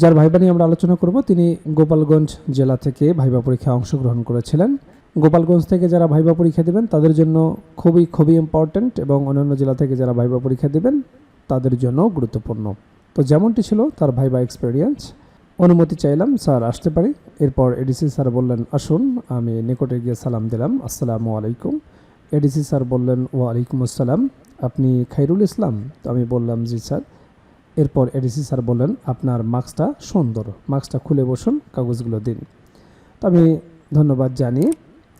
যার ভাইবা নিয়ে আমরা আলোচনা করব, তিনি গোপালগঞ্জ জেলা থেকে ভাইবা পরীক্ষায় অংশগ্রহণ করেছিলেন। গোপালগঞ্জ থেকে যারা ভাইবা পরীক্ষা দেবেন, তাদের জন্য খুবই খুবই ইম্পর্ট্যান্ট এবং অন্যান্য জেলা থেকে যারা ভাইবা পরীক্ষা দেবেন, তাদের জন্য গুরুত্বপূর্ণ। তো যেমনটি ছিল তার ভাইবা এক্সপিরিয়েন্স অনুমতি চাইলাম, স্যার আসতে পারি। এরপর এডিসি স্যার বললেন, আসুন। আমি নিকটে গিয়ে সালাম দিলাম, আসসালামু আলাইকুম। এডিসি স্যার বললেন, ওয়ালাইকুম আসসালাম। আপনি খাইরুল ইসলাম? তো আমি বললাম, জি স্যার। এরপর এডিসি স্যার বললেন, আপনার মাস্কটা সুন্দর। মাস্কটা খুলে বসুন, কাগজগুলো দিন। তো আমি ধন্যবাদ জানিয়ে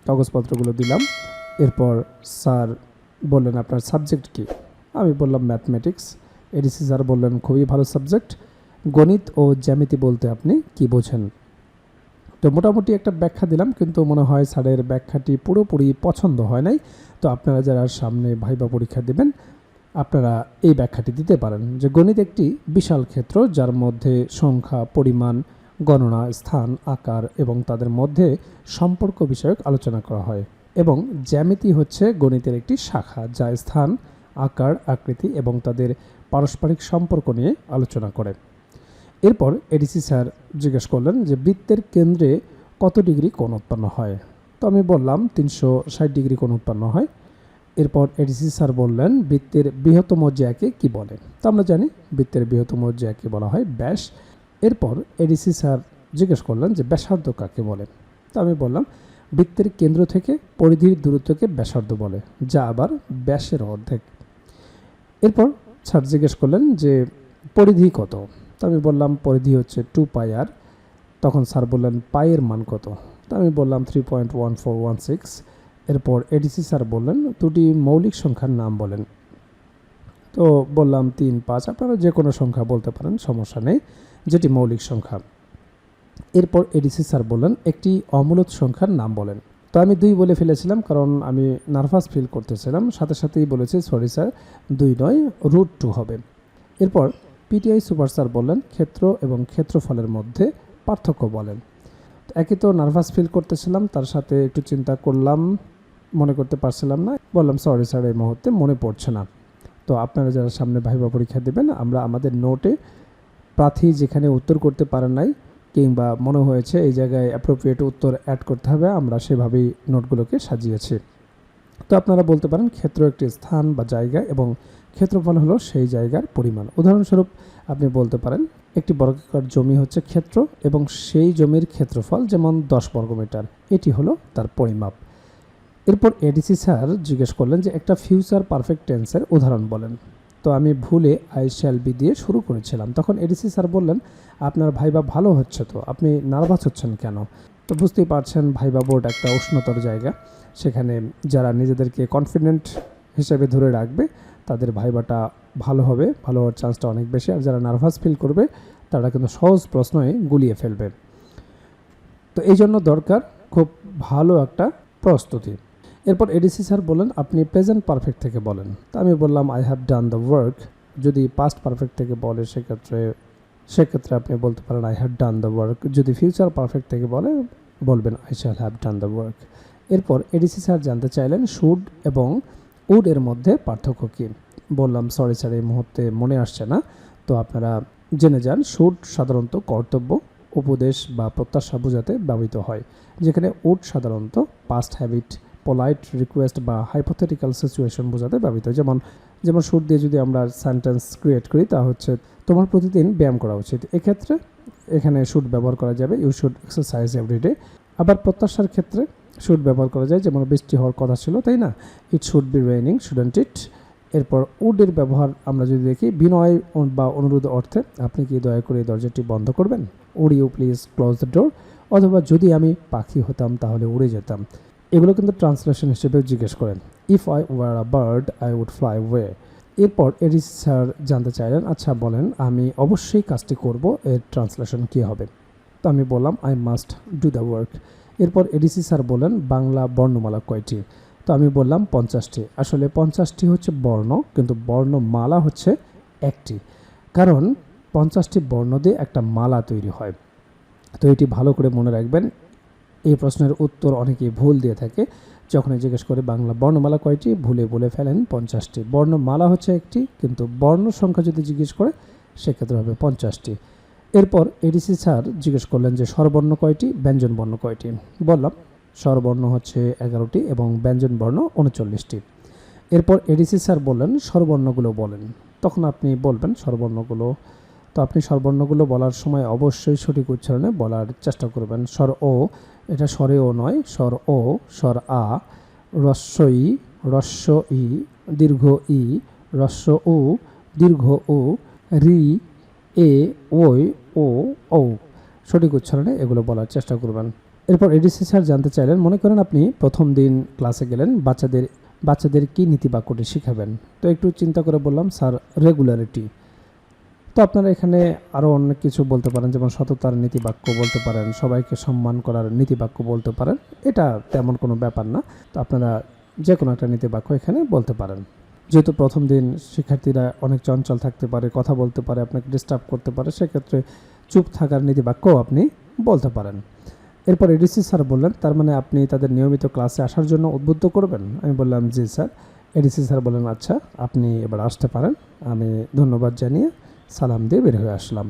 কাগজপত্রগুলো দিলাম। এরপর স্যার বললেন, আপনার সাবজেক্ট কি? আমি বললাম, ম্যাথমেটিক্স। এডিসি স্যার বললেন, খুবই ভালো সাবজেক্ট। গণিত ও জ্যামিতি বলতে আপনি কি বোঝেন? তো মোটামুটি একটা ব্যাখ্যা দিলাম, কিন্তু মনে হয় স্যারের ব্যাখ্যাটি পুরোপুরি পছন্দ হয় নাই। তো আপনারা যারা সামনে ভাইবা পরীক্ষা দেবেন আপনারা এই ব্যাখ্যাটি দিতে পারেন যে গণিত একটি বিশাল ক্ষেত্র যার মধ্যে সংখ্যা, পরিমাণ, গণনা, স্থান, আকার এবং তাদের মধ্যে সম্পর্ক বিষয়ক আলোচনা করা হয় এবং জ্যামিতি হচ্ছে গণিতের একটি শাখা যা স্থান, আকার, আকৃতি এবং তাদের পারস্পরিক সম্পর্ক নিয়ে আলোচনা করে। এরপর এডিসি স্যার জিজ্ঞেস করলেন যে বৃত্তের কেন্দ্রে কত ডিগ্রি কোণ উৎপন্ন হয়? তো আমি বললাম তিনশো ষাট ডিগ্রি কোণ উৎপন্ন হয়। এরপর এডিসি স্যার বললেন, বৃত্তের বৃহত্তম জ্যাকে কি বলে? তো আমরা জানি বৃত্তের বৃহত্তম জ্যাকে বলা হয় ব্যাস। এরপর এডিসি স্যার জিজ্ঞেস করলেন যে, ব্যাসার্ধ কাকে বলে? তো আমি বললাম, বৃত্তের কেন্দ্র থেকে পরিধির দূরত্বকে ব্যাসার্ধ বলে, যা আবার ব্যাসের অর্ধেক। এরপর স্যার জিজ্ঞেস করলেন যে, পরিধি কত? তো আমি বললাম, পরিধি হচ্ছে টু পাই আর তখন স্যার বললেন পায়ের মান কত? তো আমি বললাম three point one four one six এরপর এডিসি স্যার বললেন, দুটি মৌলিক সংখ্যার নাম বলেন। তো বললাম, তিন, পাঁচ। আপনারা যে কোনো সংখ্যা বলতে পারেন, সমস্যা নেই, যেটি মৌলিক সংখ্যা। এরপর এডিসি স্যার বললেন, একটি অমূলত সংখ্যার নাম বলেন। তো আমি দুই বলে ফেলেছিলাম, কারণ আমি নার্ভাস ফিল করতেছিলাম। সাথে সাথেই বলেছি, সরি স্যার, দুই নয়, রুট টু হবে। এরপর পিটিআই সুপার স্যার বললেন, ক্ষেত্র এবং ক্ষেত্রফলের মধ্যে পার্থক্য বলেন। একই তো নার্ভাস ফিল করতেছিলাম, তার সাথে একটু চিন্তা করলাম। মনে করতে পারছিলাম না। বললাম সরি স্যার এই মুহূর্তে মনে পড়ছে না। তো আপনারা যারা সামনে ভাইবা পরীক্ষা দেবেন, আমরা আমাদের নোটে প্রার্থী যেখানে উত্তর করতে পারেন নাই কিংবা মনে হয়েছে এই জায়গায় অ্যাপ্রোপ্রিয়েট উত্তর অ্যাড করতে হবে, আমরা সেভাবেই নোটগুলোকে সাজিয়েছি। তো আপনারা বলতে পারেন, ক্ষেত্র একটি স্থান বা জায়গা এবং ক্ষেত্রফল হলো সেই জায়গার পরিমাণ। উদাহরণস্বরূপ আপনি বলতে পারেন, একটি বর্গাকার জমি হচ্ছে ক্ষেত্র এবং সেই জমির ক্ষেত্রফল যেমন দশ বর্গমিটার, এটি হলো তার পরিমাপ। এরপর এডিসি স্যার জিজ্ঞেস করলেন যে একটা ফিউচার পারফেক্ট টেন্সের উদাহরণ বলেন। তো আমি ভুলে আই শ্যাল বি দিয়ে শুরু করেছিলাম। তখন এডিসি স্যার বললেন, আপনার ভাইবা ভালো হচ্ছে তো? আপনি নার্ভাস হচ্ছেন কেন? তো বুঝতেই পারছেন ভাইবা বোর্ড একটা উষ্ণতর জায়গা। সেখানে যারা নিজেদেরকে কনফিডেন্ট হিসেবে ধরে রাখবে, তাদের ভাইবাটা ভালো হবে, ভালো হওয়ার চান্সটা অনেক বেশি। আর যারা নার্ভাস ফিল করবে, তারা কিন্তু সহজ প্রশ্নই গুলিয়ে ফেলবে। তো এই জন্য দরকার খুব ভালো একটা প্রস্তুতি। এরপর এডিসি স্যার বলেন, আপনি প্রেজেন্ট পারফেক্ট থেকে বলেন। তা আমি বললাম I have done the work যদি পাস্ট পারফেক্ট থেকে বলে, সেক্ষেত্রে সেক্ষেত্রে আপনি বলতে পারেন I have done the work যদি ফিউচার পারফেক্ট থেকে বলে, বলবেন I shall have done the work এরপর এডিসি স্যার জানতে চাইলেন শুড এবং উড এর মধ্যে পার্থক্য কী? বললাম সরি স্যার, এই মুহূর্তে মনে আসছে না। তো আপনারা জেনে যান শুড সাধারণত কর্তব্য, উপদেশ বা প্রত্যাশা বোঝাতে ব্যবহৃত হয়। যেখানে উড সাধারণত পাস্ট হ্যাবিট পোলাইট রিকোয়েস্ট বা হাইপোথেটিক্যাল সিচুয়েশন বোঝাতে ব্যবহৃত হয়। যেমন যেমন সুর দিয়ে যদি আমরা সেন্টেন্স ক্রিয়েট করি, তা হচ্ছে তোমার প্রতিদিন ব্যায়াম করা উচিত। এক্ষেত্রে এখানে শুড ব্যবহার করা যাবে। ইউ শুড এক্সারসাইজ এভরিডে আবার প্রত্যাশার ক্ষেত্রে শুড ব্যবহার করা যায়। যেমন বৃষ্টি হওয়ার কথা ছিল, তাই না? It should be raining shouldn't it এরপর উডের ব্যবহার আমরা যদি দেখি, বিনয় বা অনুরোধ অর্থে আপনি কি দয়া করে দরজাটি বন্ধ করবেন? Would you please close the door অথবা যদি আমি পাখি হতাম, তাহলে উড়ে যেতাম। এগুলো কিন্তু ট্রান্সলেশন হিসেবে জিজ্ঞেস করেন। If I were a bird I would fly away এরপর এডিস স্যার জানতে চাইলেন আচ্ছা বলেন, আমি অবশ্যই কাজটি করব, এর ট্রান্সলেশন কী হবে? তো আমি বললাম I must do the work এরপর এডিসি স্যার বলেন বাংলা বর্ণমালা কয়টি? তো আমি বললাম, পঞ্চাশটি। আসলে পঞ্চাশটি হচ্ছে বর্ণ, কিন্তু বর্ণমালা হচ্ছে একটি। কারণ পঞ্চাশটি বর্ণ দিয়ে একটা মালা তৈরি হয়। তো এটি ভালো করে মনে রাখবেন এই প্রশ্নের উত্তর অনেকেই ভুল দিয়ে থাকে। যখন জিজ্ঞেস করে, বাংলা বর্ণমালা কয়টি? ভুলে বলে ফেলেন পঞ্চাশটি। বর্ণমালা হচ্ছে একটি, কিন্তু বর্ণ সংখ্যা যদি জিজ্ঞেস করে, সেক্ষেত্রে হবে পঞ্চাশটি। এরপর এডিসি স্যার জিজ্ঞেস করলেন যে, স্বরবর্ণ কয়টি? ব্যঞ্জন বর্ণ কয়টি? বললাম, স্বরবর্ণ হচ্ছে এগারোটি এবং ব্যঞ্জন বর্ণ উনচল্লিশটি। এরপর এডিসি স্যার বললেন, স্বরবর্ণগুলো বলেন। তখন আপনি বলবেন, স্বরবর্ণগুলো? তো আপনি স্বরবর্ণগুলো বলার সময় অবশ্যই সঠিক উচ্চারণে বলার চেষ্টা করবেন। স্বর ও এটা স্বরে ও নয়, স্বর ও, স্বর আ রস্য ই রস্য ই, দীর্ঘ ই, রস্য উ, দীর্ঘ উ, রি, এ, ওই, ও ও সঠিক উচ্চারণে এগুলো বলার চেষ্টা করবেন। এরপর এডিসি স্যার জানতে চাইলেন, মনে করেন আপনি প্রথম দিন ক্লাসে গেলেন, বাচ্চাদের বাচ্চাদের কি নীতিবাক্যটি শিখাবেন? তো একটু চিন্তা করে বললাম, স্যার, রেগুলারিটি। তো আপনারা এখানে আরও অনেক কিছু বলতে পারেন, যেমন সততার নীতিবাক্য বলতে পারেন, সবাইকে সম্মান করার নীতিবাক্য বলতে পারেন, এটা তেমন কোনো ব্যাপার না। তো আপনারা যে কোনো একটা নীতিবাক্য এখানে বলতে পারেন। যেহেতু প্রথম দিন শিক্ষার্থীরা অনেক চঞ্চল থাকতে পারে, কথা বলতে পারে, আপনাকে ডিস্টার্ব করতে পারে, সেক্ষেত্রে চুপ থাকার নীতিবাক্যও আপনি বলতে পারেন। এরপর এডিসি স্যার বললেন, তার মানে আপনি তাদের নিয়মিত ক্লাসে আসার জন্য উদ্বুদ্ধ করবেন? আমি বললাম, জি স্যার। এডিসি স্যার বললেন আচ্ছা আপনি এবার আসতে পারেন। আমি ধন্যবাদ জানিয়ে সালাম দিয়ে বের হয়ে আসলাম।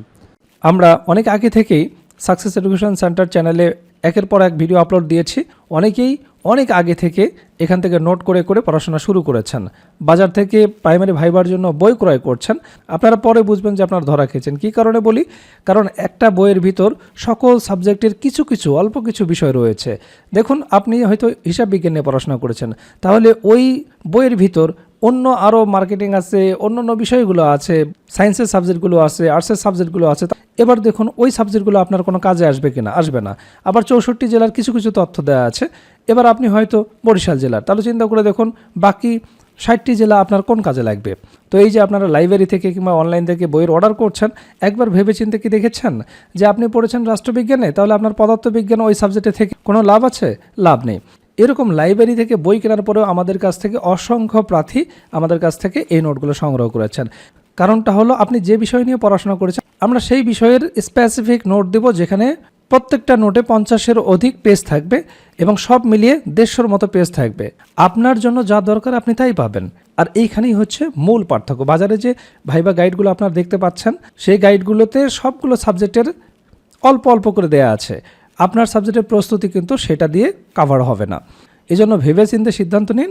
আমরা অনেক আগে থেকেই সাকসেস এডুকেশন সেন্টার চ্যানেলে একের পর এক ভিডিও আপলোড দিয়েছি। অনেকেই অনেক আগে থেকে এখান থেকে নোট করে করে পড়াশোনা শুরু করেছেন। বাজার থেকে প্রাইমারি ভাইবার জন্য বই ক্রয় করছেন। আপনারা পরে বুঝবেন যে আপনারা ধরা খেয়েছেন। কী কারণে বলি? কারণ একটা বইয়ের ভিতর সকল সাবজেক্টের কিছু কিছু, অল্প কিছু বিষয় রয়েছে। দেখুন, আপনি হয়তো হিসাব বিজ্ঞান নিয়ে পড়াশোনা করেছেন। তাহলে ওই বইয়ের ভিতর অন্য আরও মার্কেটিং আছে, অন্য অন্য বিষয়গুলো আছে সায়েন্সের সাবজেক্টগুলো আছে আর্টসের সাবজেক্টগুলো আছে এবার দেখুন ওই সাবজেক্টগুলো আপনার কোনো কাজে আসবে কি না আসবে না। আবার চৌষট্টি জেলার কিছু কিছু তথ্য দেওয়া আছে। এবার আপনি হয়তো বরিশাল জেলার তাহলে চিন্তা করে দেখুন বাকি ষাটটি জেলা আপনার কোন কাজে লাগবে? তো এই যে আপনারা লাইব্রেরি থেকে কিংবা অনলাইন থেকে বইয়ের অর্ডার করছেন, একবার ভেবে চিন্তে কি দেখেছেন যে আপনি পড়েছেন রাষ্ট্রবিজ্ঞানে, তাহলে আপনার পদার্থবিজ্ঞান ওই সাবজেক্টে থেকে কোনো লাভ আছে? লাভ নেই। এরকম লাইব্রেরি থেকে বই কেনার পরেও আমাদের কাছ থেকে অসংখ্য প্রার্থী আমাদের কাছ থেকে এই নোটগুলো সংগ্রহ করেছেন। কারণটা হলো আপনি যে বিষয় নিয়ে পড়াশোনা করেছেন, আমরা সেই বিষয়ের স্পেসিফিক নোট দেব যেখানে প্রত্যেকটা নোটে পঞ্চাশের অধিক পেজ থাকবে এবং সব মিলিয়ে দেড়শোর মতো পেজ থাকবে। আপনার জন্য যা দরকার আপনি তাই পাবেন। আর এইখানেই হচ্ছে মূল পার্থক্য। বাজারে যে ভাইবা গাইডগুলো আপনারা দেখতে পাচ্ছেন, সেই গাইডগুলোতে সবগুলো সাবজেক্টের অল্প অল্প করে দেয়া আছে। আপনার সাবজেক্টের প্রস্তুতি কিন্তু সেটা দিয়ে কাভার হবে না। এই জন্য ভেবে চিন্তে সিদ্ধান্ত নিন,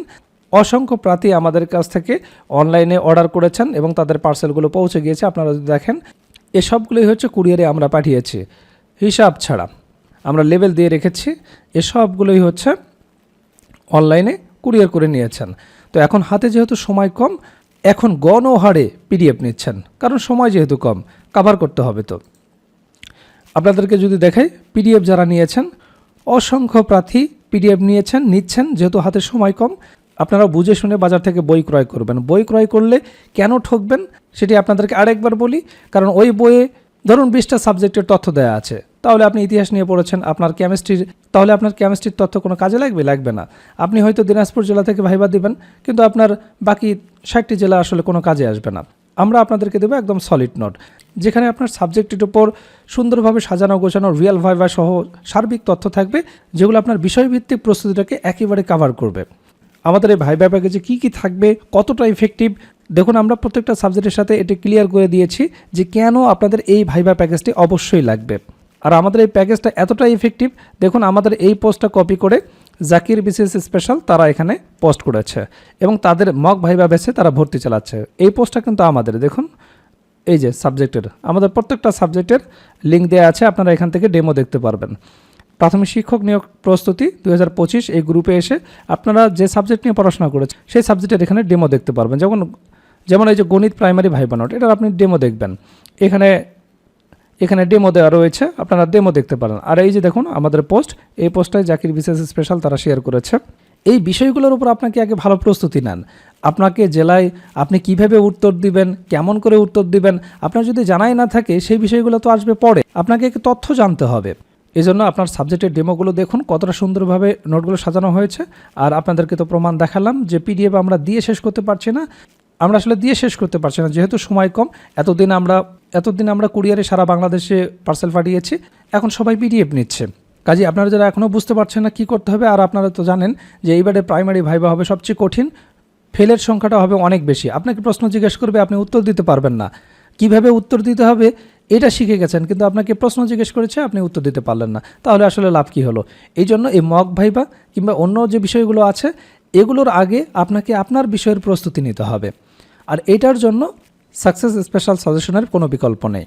অসংখ্য প্রার্থী আমাদের কাছ থেকে অনলাইনে অর্ডার করেছেন এবং তাদের পার্সেলগুলো পৌঁছে গিয়েছে। আপনারা যদি দেখেন এসবগুলোই হচ্ছে কুরিয়ারে আমরা পাঠিয়েছি। হিসাব ছাড়া আমরা লেবেল দিয়ে রেখেছি এসবগুলোই হচ্ছে অনলাইনে কুরিয়ার করে নিয়েছেন। তো এখন হাতে যেহেতু সময় কম, এখন গণহারে পিডিএফ নিচ্ছেন, কারণ সময় যেহেতু কম কাভার করতে হবে তো। আপনাদেরকে যদি দেখাই, পিডিএফ যারা নিয়েছেন, অসংখ্য প্রার্থী পিডিএফ নিয়েছেন, নিচ্ছেন, যেহেতু হাতে সময় কম, আপনারা বুঝে শুনে বাজার থেকে বই ক্রয় করবেন। বই ক্রয় করলে কেন ঠকবেন সেটি আপনাদেরকে আরেকবার বলি, কারণ ওই বইয়ে ধরুন বিশটা সাবজেক্টের তথ্য দেওয়া আছে, তাহলে আপনি ইতিহাস নিয়ে পড়েছেন, আপনার কেমিস্ট্রির তাহলে আপনার কেমিস্ট্রির তথ্য কোনো কাজে লাগবে? লাগবে না। আপনি হয়তো দিনাজপুর জেলা থেকে ভাইবা দিবেন, কিন্তু আপনার বাকি ষাটটি জেলা আসলে কোনো কাজে আসবে না। আমরা আপনাদেরকে দেবো একদম সলিড নোট যেখানে আপনার সাবজেক্টের উপর সুন্দরভাবে সাজানো গোছানো রিয়েল ভাইভা সহ সার্বিক তথ্য থাকবে, যেগুলো আপনার বিষয়ভিত্তিক প্রস্তুতিটাকে একেবারে কাভার করবে। আমাদের এই ভাইভা প্যাকেজে কী কী থাকবে, কতটা ইফেক্টিভ দেখুন আমরা প্রত্যেকটা সাবজেক্টের সাথে এটি ক্লিয়ার করে দিয়েছি যে কেন আপনাদের এই ভাইভা প্যাকেজটি অবশ্যই লাগবে। আর আমাদের এই প্যাকেজটা এতটা ইফেক্টিভ দেখুন আমাদের এই পোস্টটা কপি করে জাকির বিসিএস স্পেশাল তারা এখানে পোস্ট করেছে এবং তাদের মক ভাইবা বেছে তারা ভর্তি চালাচ্ছে। এই পোস্টটা কিন্তু আমাদের, দেখুন, এই যে সাবজেক্টের, আমাদের প্রত্যেকটা সাবজেক্টের লিঙ্ক দেওয়া আছে, আপনারা এখান থেকে ডেমো দেখতে পারবেন। প্রাথমিক শিক্ষক নিয়োগ প্রস্তুতি দু হাজার পঁচিশ, এই গ্রুপে এসে আপনারা যে সাবজেক্ট নিয়ে পড়াশোনা করেছেন, সেই সাবজেক্টের এখানে ডেমো দেখতে পারবেন। যেমন যেমন এই যে গণিত প্রাইমারি ভাইবা নোট এটার আপনি ডেমো দেখবেন। এখানে এখানে ডেমো দেওয়া রয়েছে, আপনারা ডেমো দেখতে পারেন। আর এই যে দেখুন, আমাদের পোস্ট এই পোস্টটায় জাকির বিশেষ স্পেশাল তারা শেয়ার করেছে। এই বিষয়গুলোর উপর আপনাকে আগে ভালো প্রস্তুতি নেন? আপনাকে জেলায় আপনি কীভাবে উত্তর দিবেন, কেমন করে উত্তর দিবেন, আপনার যদি জানাই না থাকে, সেই বিষয়গুলো তো আসবে পরে। আপনাকে তথ্য জানতে হবে। এই জন্য আপনার সাবজেক্টের ডেমোগুলো দেখুন, কতটা সুন্দরভাবে নোটগুলো সাজানো হয়েছে। আর আপনাদেরকে তো প্রমাণ দেখালাম যে পিডিএফ আমরা দিয়ে শেষ করতে পারছি না। আমরা আসলে দিয়ে শেষ করতে পারছি না, যেহেতু সময় কম। এতদিন আমরা এতদিন আমরা কুরিয়ারে সারা বাংলাদেশে পার্সেল পাঠিয়েছি, এখন সবাই পিডিএফ নিচ্ছে। কাজে আপনারা যারা এখনও বুঝতে পারছেন না কী করতে হবে, আর আপনারা তো জানেন যে এইবারে প্রাইমারি ভাইবা হবে সবচেয়ে কঠিন ফেলের সংখ্যাটা হবে অনেক বেশি। আপনাকে প্রশ্ন জিজ্ঞেস করবে, আপনি উত্তর দিতে পারবেন না। কীভাবে উত্তর দিতে হবে, এটা শিখে গেছেন, কিন্তু আপনাকে প্রশ্ন জিজ্ঞেস করেছে, আপনি উত্তর দিতে পারলেন না। তাহলে আসলে লাভ কী হলো? এই জন্য এই মগ ভাইবা কিংবা অন্য যে বিষয়গুলো আছে, এগুলোর আগে আপনাকে আপনার বিষয়ের প্রস্তুতি নিতে হবে। আর এটার জন্য সাকসেস স্পেশাল সাজেশনের কোনো বিকল্প নেই।